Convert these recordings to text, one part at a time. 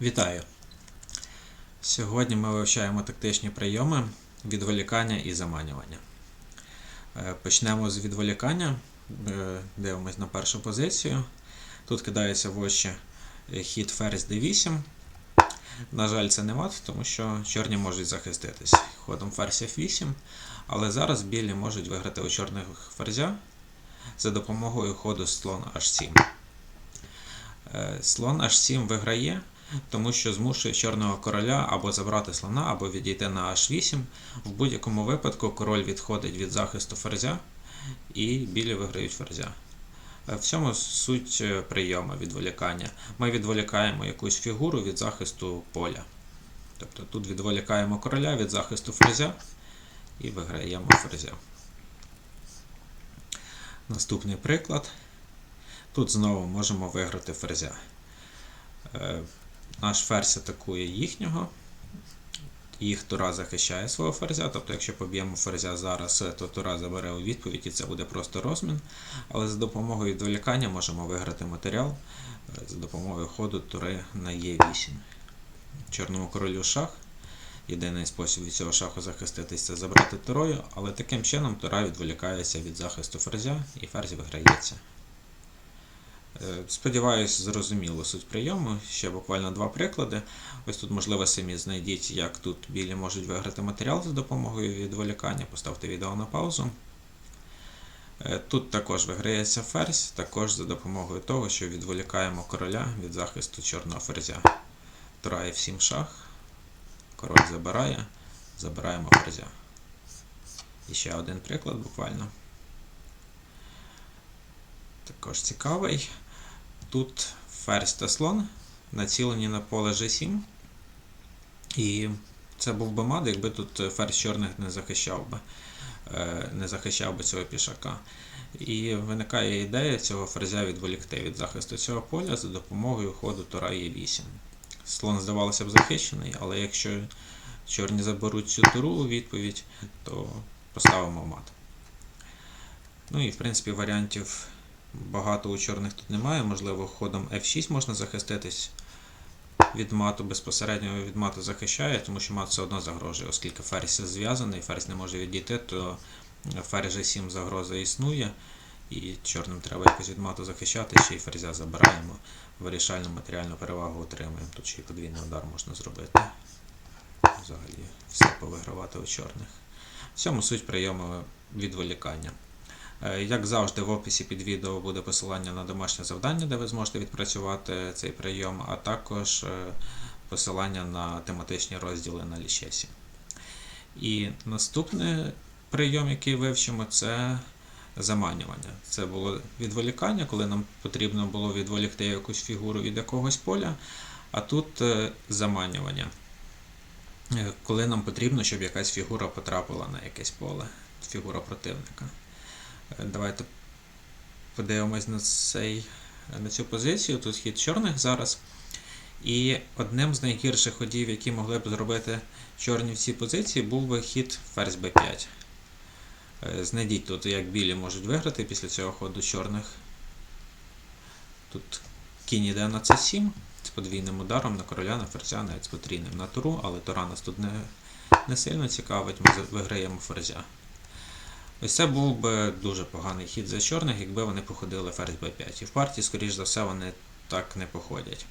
Вітаю! Сьогодні ми вивчаємо тактичні прийоми відволікання і заманювання. Е, Почнемо з відволікання. Е, Дивимось на першу позицію. Тут кидається в очі хід ферзь d8. На жаль, це не мат, тому що чорні можуть захиститись ходом ферзь f8, але зараз білі можуть виграти у чорних ферзя за допомогою ходу слон h7. Е, Слон h7 виграє, тому що змушує чорного короля або забрати слона, або відійти на h8. В будь-якому випадку король відходить від захисту ферзя, і білі виграють ферзя. Е, В цьому суть е, прийому відволікання. Ми відволікаємо якусь фігуру від захисту поля. Тобто тут відволікаємо короля від захисту ферзя і виграємо ферзя. Наступний приклад. Тут знову можемо виграти ферзя. Наш ферзь атакує їхнього. Їх тура захищає свого ферзя. Тобто, якщо поб'ємо ферзя зараз, то тура забере у відповідь і це буде просто розмін. Але за допомогою відволікання можемо виграти матеріал за допомогою ходу тури на Е8. Чорному королю шах. Єдиний спосіб від цього шаху захиститися забрати турою, але таким чином тура відволікається від захисту ферзя і ферзь виграється. Е, Сподіваюсь, зрозуміло суть прийому. Ще буквально два приклади. Ось тут, можливо, самі знайдіть, як тут білі можуть виграти матеріал за допомогою відволікання. Поставте відео на паузу. Е, Тут також виграється ферзь, також за допомогою того, що відволікаємо короля від захисту чорного ферзя. Тура F7 шах. Король забирає, забираємо ферзя. І ще один приклад буквально. Також цікавий. Тут ферзь та слон націлені на поле G7. І це був би мат, якби тут ферзь чорних не захищав би, е, не захищав би цього пішака. І виникає ідея цього ферзя відволікти від захисту цього поля за допомогою ходу Тура Е8. Слон, здавалося б, захищений, але якщо чорні заберуть цю туру у відповідь, то поставимо мат. Ну і в принципі варіантів багато у чорних тут немає. Можливо, ходом F6 можна захиститись від мату, безпосередньо від мату захищає, тому що мат все одно загрожує, оскільки ферзь зв'язаний, ферзь не може відійти, то ферзь G7 загроза існує, і чорним треба якось від мату захищати, ще й ферзя забираємо, вирішальну матеріальну перевагу отримуємо. Тут ще й подвійний удар можна зробити. Взагалі все повигравати у чорних. В цьому суть прийому відволікання. Е, Як завжди, в описі під відео буде посилання на домашнє завдання, де ви зможете відпрацювати цей прийом, а також е, посилання на тематичні розділи на лічесі. І наступний прийом, який вивчимо, це заманювання. Це було відволікання, коли нам потрібно було відволікти якусь фігуру від якогось поля, а тут е, заманювання. Коли нам потрібно, щоб якась фігура потрапила на якесь поле, фігура противника. Давайте подивимось на, цей, на цю позицію. Тут хід чорних зараз. І одним з найгірших ходів, які могли б зробити чорні в цій позиції, був би хід ферзь b5. Е, Знайдіть тут, як білі можуть виграти після цього ходу чорних. Тут кінь іде на c7 з подвійним ударом на короля, на ферзя, навіть з потрійним на туру, але тура нас тут не, не сильно цікавить, ми виграємо ферзя. Ось це був би дуже поганий хід за чорних, якби вони походили ферзь b5. І в партії, скоріш за все, вони так не походять.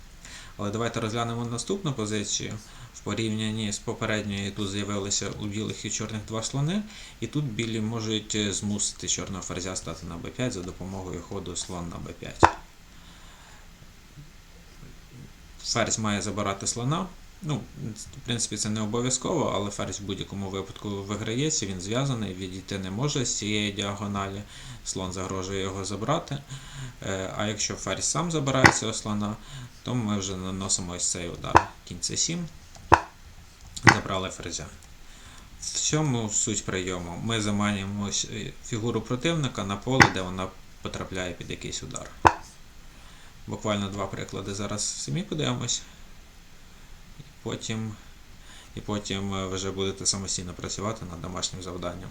Але давайте розглянемо наступну позицію. В порівнянні з попередньою тут з'явилися у білих і чорних два слони, і тут білі можуть е, змусити чорного ферзя стати на b5 за допомогою ходу слон на b5. Ферзь має забирати слона. Ну, в принципі, це не обов'язково, але ферзь в будь-якому випадку виграється, він зв'язаний, відійти не може з цієї діагоналі, слон загрожує його забрати. Е, А якщо ферзь сам забирає цього слона, то ми вже наносимо ось цей удар. Кінь c7, забрали ферзя. В цьому суть прийому. Ми заманюємо е, фігуру противника на поле, де вона потрапляє під якийсь удар. Буквально два приклади зараз самі подивимось. Потім, і потім е, вже будете самостійно працювати над домашнім завданням.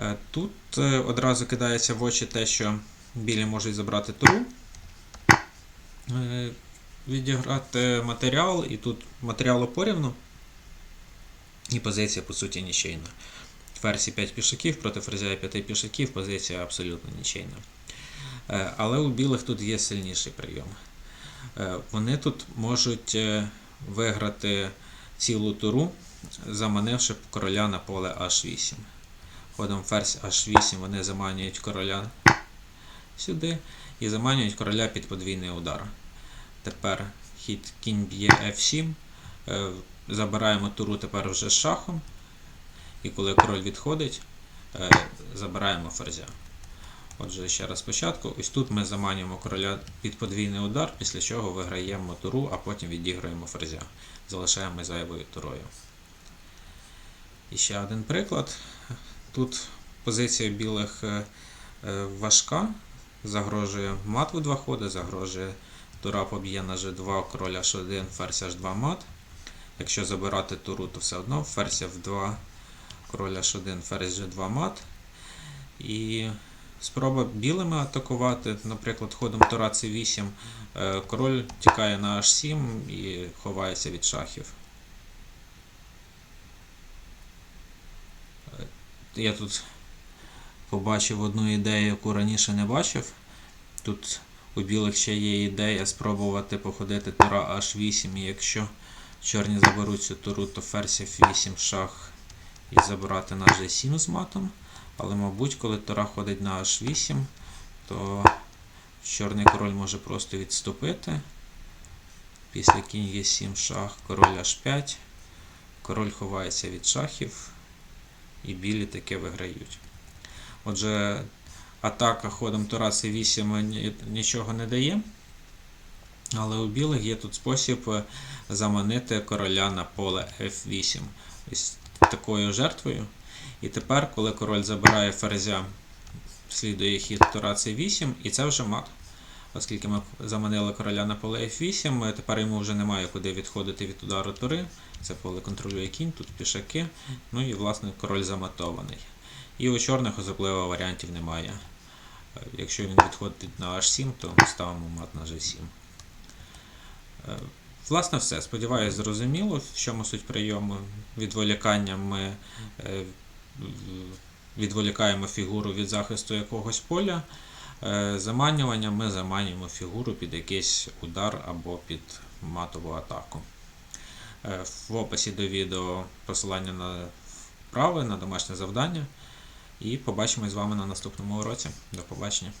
Е, Тут е, одразу кидається в очі те, що білі можуть забрати туру. Е, відіграти матеріал, і тут матеріалу порівну, і позиція, по суті, нічийна. Ферзі 5 пішаків проти ферзя 5 пішаків, позиція абсолютно нічийна. Але у білих тут є сильніший прийом. Вони тут можуть виграти цілу туру, заманивши короля на поле H8. Ходом ферзь H8 вони заманюють короля сюди і заманюють короля під подвійний удар. Тепер хід кінь б'є F7. Е, Забираємо туру тепер вже з шахом. І коли король відходить, е, забираємо ферзя. Отже, ще раз спочатку. Ось тут ми заманюємо короля під подвійний удар, після чого виграємо туру, а потім відіграємо ферзя. Залишаємо зайвою турою. І ще один приклад. Тут позиція білих е, е, важка, загрожує мат в два ходи, загрожує тура поб'є на G2, король H1, ферзь H2 мат. Якщо забирати туру, то все одно ферзь F2, король H1, ферзь G2 мат. І спроба білими атакувати, наприклад, ходом тура C8, е, король тікає на H7 і ховається від шахів. Е, Я тут побачив одну ідею, яку раніше не бачив. Тут у білих ще є ідея спробувати походити тура H8, і якщо чорні заберуть цю туру, то ферзь F8 шах і забирати на G7 з матом. Але, мабуть, коли тура ходить на H8, то чорний король може просто відступити. Після кінь Е7 шах, король H5, король ховається від шахів, і білі таки виграють. Отже, атака ходом тура c8 нічого не дає. Але у білих є тут спосіб е, заманити короля на поле F8. Ось такою жертвою. І тепер, коли король забирає ферзя, слідує хід тура c8, і це вже мат. Оскільки ми заманили короля на поле F8, е, тепер йому вже немає куди відходити від удару тури. Це поле контролює кінь, тут пішаки. Ну і, власне, король заматований. І у чорних особливо варіантів немає. Е, Якщо він відходить на H7, то ми ставимо мат на G7. Е, Власне, все. Сподіваюсь, зрозуміло, в чому суть прийому. Відволіканням ми відволікаємо фігуру від захисту якогось поля. Заманювання Заманюванням ми заманюємо фігуру під якийсь удар або під матову атаку. Е, В описі до відео посилання на вправи, на домашнє завдання. І побачимось з вами на наступному уроці. До побачення.